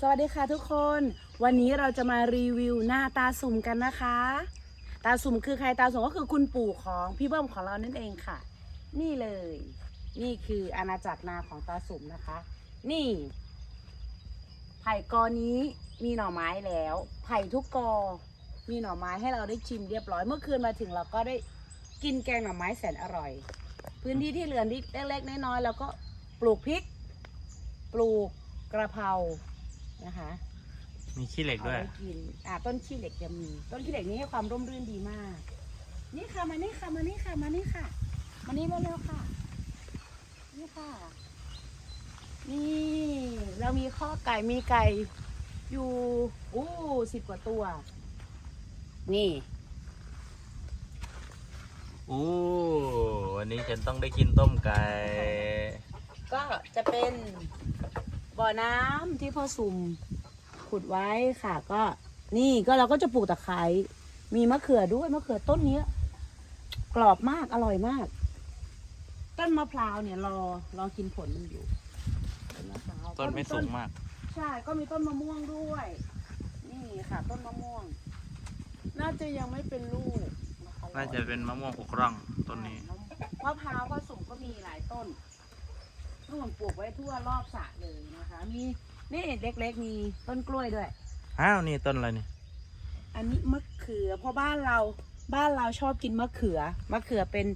สวัสดีค่ะทุกคน วันนี้เราจะมารีวิวหน้าตาสุ่มกันนะคะ ตาสุ่มคือใครตาสุ่มก็คือคุณปู่ของพี่เบิ้มของเรานั่นเองค่ะ นี่เลย นี่คืออาณาจักรนาของตาสุ่มนะคะ นี่ไผ่กอนี้มีหน่อไม้แล้ว ไผ่ทุกกอ มีหน่อไม้ให้เราได้ชิมเรียบร้อยเมื่อคืนมาถึงเราก็ได้กินแกงหน่อไม้แสนอร่อย พื้นที่ที่เหลือนิดเล็กๆน้อยๆเราก็ปลูกพริก ปลูกกระเพรา นะคะมีขี้เหล็กเอาด้วยไว้กินอ่าต้นขี้เหล็กจะมี ต้นขี้เหล็กนี้ให้ความร่มรื่นดีมาก นี่ค่ะมานี่ค่ะมานี่ค่ะมานี่ค่ะมานี่เร็วๆค่ะ นี่ค่ะ นี่ เรามีข้อไก่มีไก่อยู่อู้สิบกว่าตัว นี่ อู้วันนี้ฉันต้องได้กินต้มไก่ ก็จะเป็น บ่อน้ำที่พ่อสุ่มขุดไว้ค่ะ ก็นี่ก็เราก็จะปลูกตะไคร้มีมะเขือด้วยมะเขือต้นเนี้ย กรอบมากอร่อยมาก ต้นมะพร้าวเนี่ยรอรอกินผลมันอยู่ต้นมะพร้าวต้นไม่สูงมาก ใช่ก็มีต้นมะม่วงด้วย นี่ค่ะ ต้นมะม่วง น่าจะยังไม่เป็นลูกคน่าจะเป็นมะม่วงอกร่องต้นนี้มะพร้าวก็สุ่มก็มีหลายต้น นู่นปลูกไว้ทั่วรอบสระเลยนะคะ มีนี่เล็กๆมีต้นกล้วยด้วย อ้าวนี่ต้นอะไรนี่ อันนี้มะเขือเพราะบ้านเราบ้านเราชอบกินมะเขือมะเขือเป็น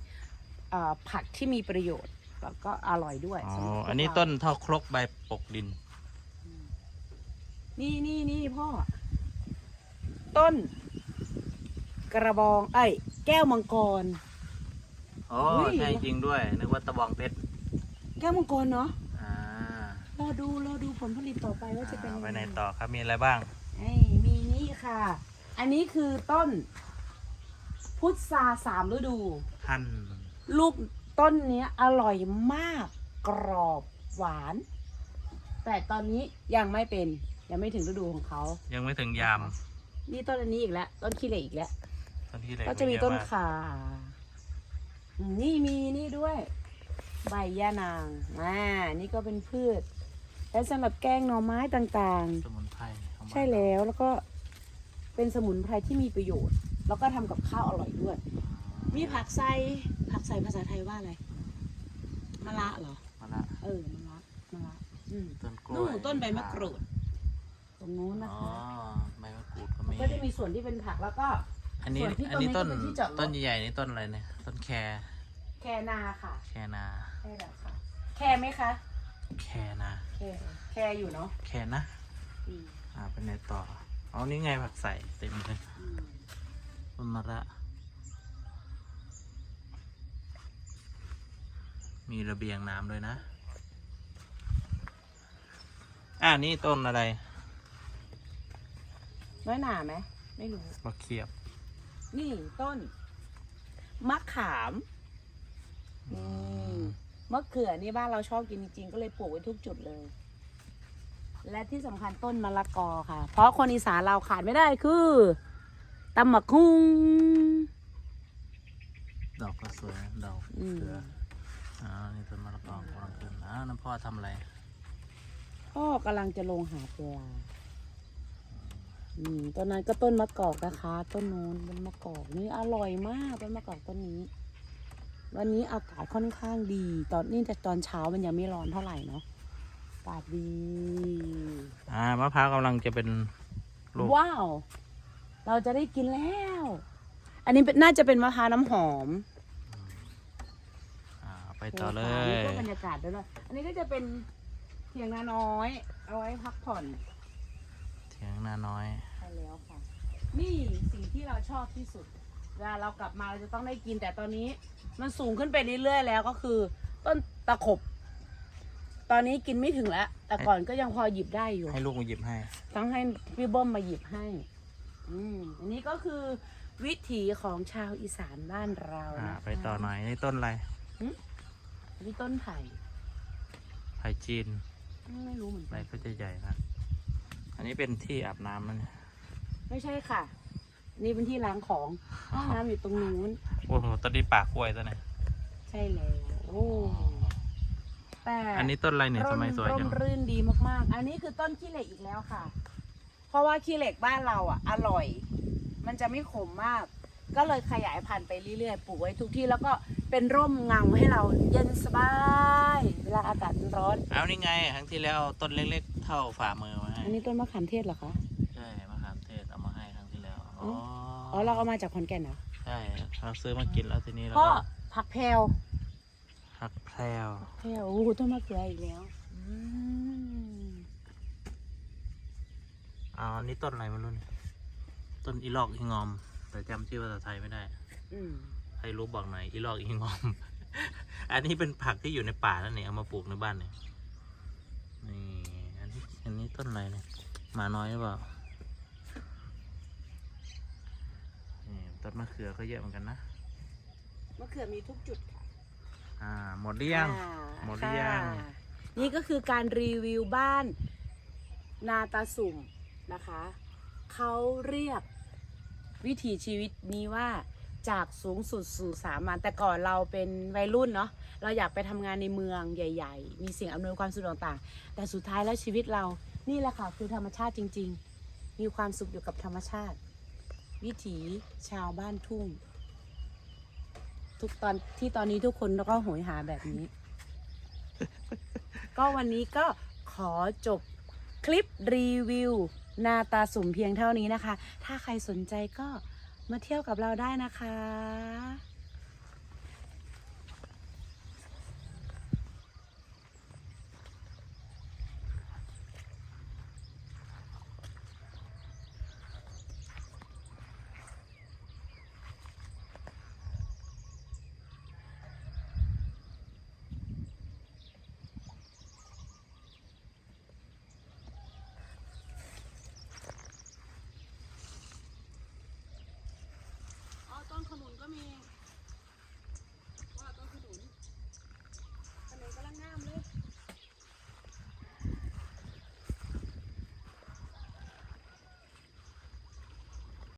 เอ่อผักที่มีประโยชน์แล้วก็อร่อยด้วยอ๋อ สำหรับพวกอันนี้เราต้นเท่าครกใบปกดิน นี่นี่นี่พ่อ ต้น กระบอง เอ้ยแก้วมังกรโอ้อุ้ยใช่จริงด้วย นึกว่าตะบองเพชร แก้วมังกรเนาะอ่ารอดูรอดูผลผลิตต่อไปว่าจะเป็นอ่ายังไปงไหนต่อครับมีอะไรบ้างเอ้ยมีนี่ค่ะ อันนี้คือต้น พุทราสามฤดู หั่นลูกต้นเนี้ยอร่อยมากกรอบหวาน แต่ตอนนี้ยังไม่เป็น ยังไม่ถึงฤดูของเขายังไม่ถึงยามนี่ต้นอันนี้อีกแล้ว ต้นขี้เหล็กอีกแล้วต้นที่เหล็กก็จะมีต้นเยอากขาอืมนี่มีนี่ด้วย ใบย่านางอ่านี่ก็เป็นพืช และสำหรับแกงหน่อไม้ต่างสมุนไพรของๆ บ้านใช่แล้วแล้วก็เป็นสมุนไพรที่มีประโยชน์ แล้วก็ทำกับข้าวอร่อยด้วย มีผักไซผักไซภาษาไทยว่าอะไรมะระเหรอ มะละเออมะระมะระอืมต้นกล้นู่วยนต้นใบมะกรูด ตรงนู้นนะอ๋อคะใบมะกรูดก็มันมี ก็จะมีส่วนที่เป็นผักแล้วก็ อันนี้ส่วนที่อันนี้ต้ต้นนนี้ก็เป็นที่จอดรถ ต้นใหญ่ๆนี่ต้นอะไรเนี่ยต้นแคร แคนาค่ะ แคนาใช่แล้วค่ะ แคไหมคะ แคนาแคแคอยู่เนาะแคนะอืมอ่าเป็นไหนต่อเอานี่ไงผักใส่เต็มเลยอืมต้นมะระ มีระเบียงน้ำด้วยนะ อ่านี่ต้นอะไรน้อยหนาไหมไม่รู้ มะเขียบ นี่ต้นมะขามนี่ มะเขือนี่บ้านเราชอบกินจริงๆก็เลยปลูกไว้ทุกจุดเลย และที่สำคัญต้นมะละกอค่ะ เพราะคนอีสานเราขาดไม่ได้คือตำหมักคุ้งดอกก็สวยนะดอกอืมเขืออ่านี่ต้นมะละกอกำลังขึ้นอ้าวน้ำพ่อทำอะไรพ่อกำลังจะลงหาปลาอืมต้นนั้นก็ต้นมะกอกนะคะ ต้นนู้นต้นมะกอกนี่อร่อยมากต้นมะกอกต้นนี้ วันนี้อากาศค่อนข้างดี ตอนนี้แต่ตอนเช้ามันยังไม่ร้อนเท่าไหร่เนาะอากาศดี อ่ามะพร้าวกำลังจะเป็นลูกว้าว เราจะได้กินแล้ว อันนี้เป็นน่าจะเป็นมะพร้าวน้ำหอมอ่าไปต่อเลนี่ยก็บรรยากาศด้วยนะอันนี้ก็จะเป็นเถียงนาน้อย เอาไว้พักผ่อนเถียงนาน้อย ใช่แล้วค่ะ นี่สิ่งที่เราชอบที่สุด เวลาเรากลับมาเราจะต้องได้กิน แต่ตอนนี้มันสูงขึ้นไปเรื่อยๆแล้วก็คือ ต้นตะขบ ตอนนี้กินไม่ถึงแล้ว แต่ก่อนก็ยังพอหยิบได้อยู่ ให้ลูกมาหยิบให้ ต้องให้พี่เบิ้มมาหยิบให้ อืมอันนี้ก็คือวิถีของชาวอีสานบ้านเราอ่า นะคะไปต่อหน่อยนี่ต้นอะไรอันนี้ต้นไผ่ไผ่จีนไม่รู้เหมือนใบกัน ก็จะใหญ่นะ อันนี้เป็นที่อาบน้ำมันยไม่ใช่ค่ะ นี่เป็นที่ล้างของห้องน้ำอยู่ตรงนู้น โอ้โหต้นนี้ปากกล้วยตัวไหนใช่แล้วโอ้แต่อันนี้ต้นอะไรเนี่ยทำไมสวยร่จัมงรื่นดีมากๆ อันนี้คือต้นขี้เหล็กอีกแล้วค่ะ เพราะว่าขี้เหล็กบ้านเราอะ อร่อย มันจะไม่ขมมาก ก็เลยขยายพันธุ์ไปเรื่อยๆ ปลูกไว้ทุกที่แล้วก็เป็นร่มเงาให้เราเย็นสบาย เวลาอากาศร้อน เอานี่ไง ครั้งที่แล้วเอาต้นเล็กๆ เท่าฝ่ามือมาให้อันนี้ต้นมะขามเทศเหรอคะใช่มะ อ๋ออ๋อเราเอามาจากขอนแก่นเหรอใช่เราซื้อมากินแล้วทีนี้เราพ่อก็ผักแพรวหักแพรวแพรวโอ้โหต้นมะเขืออีกแล้วอืมอ๋ออันนี้ต้นอะไรไม่รู้เนี่ยต้นอีลอกอีงอม แต่จำชื่อภาษาไทยไม่ได้ อืมใครรู้บอกหน่อยอีลอกอีงอม อันนี้เป็นผักที่อยู่ในป่านั่นเองเอามาปลูกในบ้านเนี่ยนี่อันนี้อันนี้ต้นอะไรเนี่ยหมาน้อยหรือเปล่านี่ ต้นมะเขือก็เยอะเหมือนกันนะ มะเขือมีทุกจุดค่ะ อ่า หมดหรือยังอ่าหมดหรือยังค่ะนี่ก็คือการรีวิวบ้านนาตาสุ่มนะคะ เขาเรียกวิถีชีวิตนี้ว่าจากสูงสุดสู่สามัญแต่ก่อนเราเป็นวัยรุ่นเนาะเราอยากไปทำงานในเมืองใหญ่ ๆ มีสิ่งอำนวยความสะดวกต่างๆ แต่สุดท้ายแล้วชีวิตเรานี่แหละค่ะคือธรรมชาติจริง ๆ มีความสุขอยู่กับธรรมชาติ วิถีชาวบ้านทุ่ง ทุกตอนที่ตอนนี้ทุกคนก็โหยหาแบบนี้ ก็วันนี้ก็ขอจบคลิปรีวิว นาตาสุ่มเพียงเท่านี้นะคะ ถ้าใครสนใจก็มาเที่ยวกับเราได้นะคะ